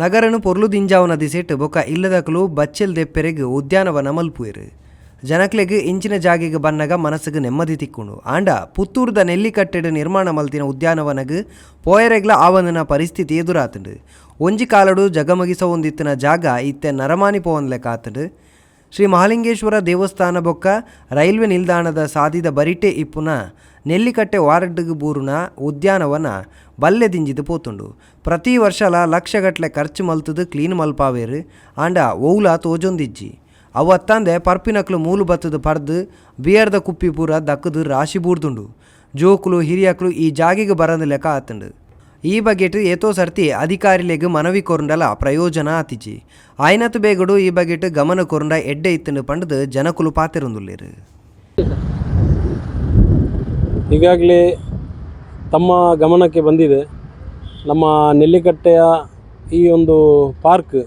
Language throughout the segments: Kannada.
ನಗರನು ಪೊರ್ಲು ದಿಂಜಾವನ ದಿಸೆಟ್ ಬೊಕ ಇಲ್ಲದಕಲು ಬಚ್ಚೆಲ್ ದೆಪ್ಪೆರೆಗ್ ಉದ್ಯಾನವನ ಮಲ್ಪುವೆರು. ಜನಕ್ಲೆಗ್ ಇಂಚಿನ ಜಾಗೆಗ್ ಬನ್ನಗ ಮನಸ್ಸಿಗೆ ನೆಮ್ಮದಿ ತಿಕ್ಕುಂಡು ಆಂಡ ಪುತ್ತೂರ್ದ ನೆಲ್ಲಿಕಟ್ಟೆಡ್ ನಿರ್ಮಾಣ ಮಲ್ತಿನ ಉದ್ಯಾನವನಗ್ ಪೋಯರೆಗ್ಲ ಆವಂದನ ಪರಿಸ್ಥಿತಿ ಎದುರಾತುಂಡು. ಒಂಜಿ ಕಾಲಡು ಜಗಮಗಿಸ ಒಂದಿತ್ತಿನ ಜಾಗ ಇತ್ತೆ ನರಮಾನಿ ಪೋವನ್ಲೆ ಕಾತುಂಡು ಶ್ರೀ ಮಹಾಲಿಂಗೇಶ್ವರ ದೇವಸ್ಥಾನ ಬೊಕ್ಕ ರೈಲ್ವೆ ನಿಲ್ದಾಣದ ಸಾದಿದ ಬರಿಟೆ ಇಪ್ಪುನ ನೆಲ್ಲಿಕಟ್ಟೆ ವಾರಡ್ಡಗ ಬೂರುನ ಉದ್ಯಾನವನ ಬಲ್ಲೆ ದಿಂಜಿದು ಪೋತುಂಡು. ಪ್ರತಿ ವರ್ಷಲ ಲಕ್ಷಗಟ್ಲೆ ಖರ್ಚು ಮಲ್ತುದು ಕ್ಲೀನ್ ಮಲ್ಪಾವೇರು ಆಂಡ ಓಲ ತೋಜೊಂದಿಜ್ಜಿ. ಅವು ಅತ್ತಂದೆ ಪರ್ಪಿನಕ್ಲು ಮೂಲು ಬತ್ತದು ಪರ್ದು ಬಿಯರ್ದ ಕುಪ್ಪಿ ಪೂರ ದಕ್ಕದು ರಾಶಿ ಬೂರ್ದುಂಡು. ಜೋಕುಲು ಹಿರಿಯಕ್ಲು ಈ ಜಾಗಿಗೆ ಬರಂದು ಲೆಕ್ಕ ಆತುಂಡು. ಈ ಬಗೆಟ್ ಏತೋ ಸರ್ತಿ ಅಧಿಕಾರಿಲೆಗ್ ಮನವಿ ಕೊರಂಡಲ ಪ್ರಯೋಜನ ಆತಿಜಿ. ಆಯ್ನತ್ ಬೇಗಡು ಈ ಬಗೆಟ್ ಗಮನ ಕೊರಂಡ ಎಡ್ಡೆ ಇತ್ತಂಡು ಪಂಡದು ಜನಕುಲು ಪಾತೆರೊಂದುಲ್ಲೇರು. ಈಗಾಗಲೇ ತಮ್ಮ ಗಮನಕ್ಕೆ ಬಂದಿದೆ. ನಮ್ಮ ನೆಲ್ಲಿಕಟ್ಟೆಯ ಈ ಒಂದು ಪಾರ್ಕ್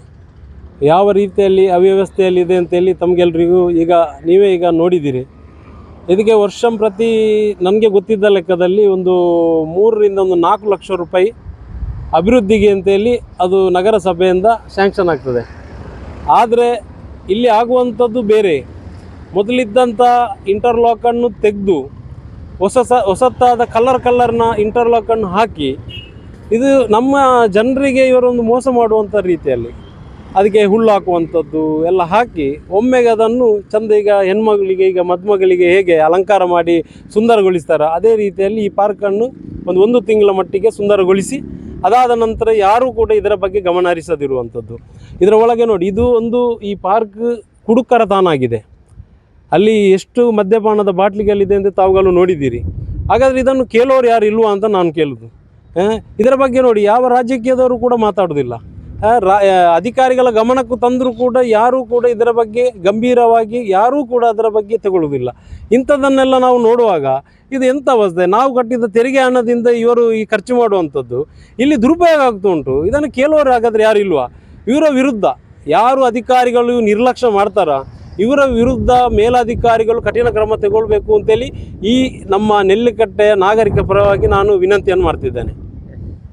ಯಾವ ರೀತಿಯಲ್ಲಿ ಅವ್ಯವಸ್ಥೆಯಲ್ಲಿದೆ ಅಂತೇಳಿ ತಮಗೆಲ್ರಿಗೂ ಈಗ ನೀವೇ ಈಗ ನೋಡಿದ್ದೀರಿ ಇದಕ್ಕೆ ವರ್ಷಂ ಪ್ರತಿ ನನಗೆ ಗೊತ್ತಿದ್ದ ಲೆಕ್ಕದಲ್ಲಿ ಒಂದು ಮೂರರಿಂದ ಒಂದು ನಾಲ್ಕು ಲಕ್ಷ ರೂಪಾಯಿ ಅಭಿವೃದ್ಧಿಗೆ ಅಂತೇಳಿ ಅದು ನಗರಸಭೆಯಿಂದ ಸ್ಯಾಂಕ್ಷನ್ ಆಗ್ತದೆ. ಆದರೆ ಇಲ್ಲಿ ಆಗುವಂಥದ್ದು ಬೇರೆ. ಮೊದಲಿದ್ದಂಥ ಇಂಟರ್ಲಾಕನ್ನು ತೆಗೆದು ಹೊಸ ಸ, ಹೊಸತಾದ ಕಲರ್ ಕಲರ್ನ ಇಂಟರ್ಲಾಕನ್ನು ಹಾಕಿ, ಇದು ನಮ್ಮ ಜನರಿಗೆ ಇವರೊಂದು ಮೋಸ ಮಾಡುವಂಥ ರೀತಿಯಲ್ಲಿ. ಅದಕ್ಕೆ ಹುಲ್ಲು ಹಾಕುವಂಥದ್ದು ಎಲ್ಲ ಹಾಕಿ ಒಮ್ಮೆಗೆ ಅದನ್ನು ಚಂದ ಈಗ ಹೆಣ್ಮಗಳಿಗೆ, ಈಗ ಮದುಮಗಳಿಗೆ ಹೇಗೆ ಅಲಂಕಾರ ಮಾಡಿ ಸುಂದರಗೊಳಿಸ್ತಾರೆ, ಅದೇ ರೀತಿಯಲ್ಲಿ ಈ ಪಾರ್ಕನ್ನು ಒಂದು ಒಂದು ತಿಂಗಳ ಮಟ್ಟಿಗೆ ಸುಂದರಗೊಳಿಸಿ ಅದಾದ ನಂತರ ಯಾರೂ ಕೂಡ ಇದರ ಬಗ್ಗೆ ಗಮನ ಹರಿಸದಿರುವಂಥದ್ದು ಇದರ ಒಳಗೆ ನೋಡಿ, ಇದು ಒಂದು ಈ ಪಾರ್ಕ್ ಕುಡುಕರ ತಾನಾಗಿದೆ ಅಲ್ಲಿ ಎಷ್ಟು ಮದ್ಯಪಾನದ ಬಾಟ್ಲಿಗಳಿದೆ ಅಂತ ತಾವುಗಳು ನೋಡಿದ್ದೀರಿ. ಹಾಗಾದರೆ ಇದನ್ನು ಕೇಳೋರು ಯಾರು ಇಲ್ವಾ ಅಂತ ನಾನು ಕೇಳುದು. ಇದರ ಬಗ್ಗೆ ನೋಡಿ, ಯಾವ ರಾಜಕೀಯದವರು ಕೂಡ ಮಾತಾಡೋದಿಲ್ಲ. ಅಧಿಕಾರಿಗಳ ಗಮನಕ್ಕೂ ತಂದರೂ ಕೂಡ ಯಾರೂ ಕೂಡ ಇದರ ಬಗ್ಗೆ ಗಂಭೀರವಾಗಿ ಯಾರೂ ಕೂಡ ಅದರ ಬಗ್ಗೆ ತಗೊಳ್ಳುವುದಿಲ್ಲ ಇಂಥದ್ದನ್ನೆಲ್ಲ ನಾವು ನೋಡುವಾಗ ಇದು ಎಂಥ ಅವಸ್ಥೆ? ನಾವು ಕಟ್ಟಿದ ತೆರಿಗೆ ಹಣದಿಂದ ಇವರು ಈ ಖರ್ಚು ಮಾಡುವಂಥದ್ದು. ಇಲ್ಲಿ ದುರುಪಯೋಗ ಆಗ್ತಾ ಉಂಟು. ಇದನ್ನು ಕೇಳುವರು ಹಾಗಾದರೆ ಯಾರು ಇಲ್ವಾ? ಇವರ ವಿರುದ್ಧ ಯಾರು ಅಧಿಕಾರಿಗಳು ನಿರ್ಲಕ್ಷ್ಯ ಮಾಡ್ತಾರ? ಇವರ ವಿರುದ್ಧ ಮೇಲಾಧಿಕಾರಿಗಳು ಕಠಿಣ ಕ್ರಮ ತಗೊಳ್ಬೇಕು ಅಂತೇಳಿ ಈ ನಮ್ಮ ನೆಲ್ಲಿಕಟ್ಟೆಯ ನಾಗರಿಕ ಪರವಾಗಿ ನಾನು ವಿನಂತಿಯನ್ನು ಮಾಡ್ತಿದ್ದೇನೆ.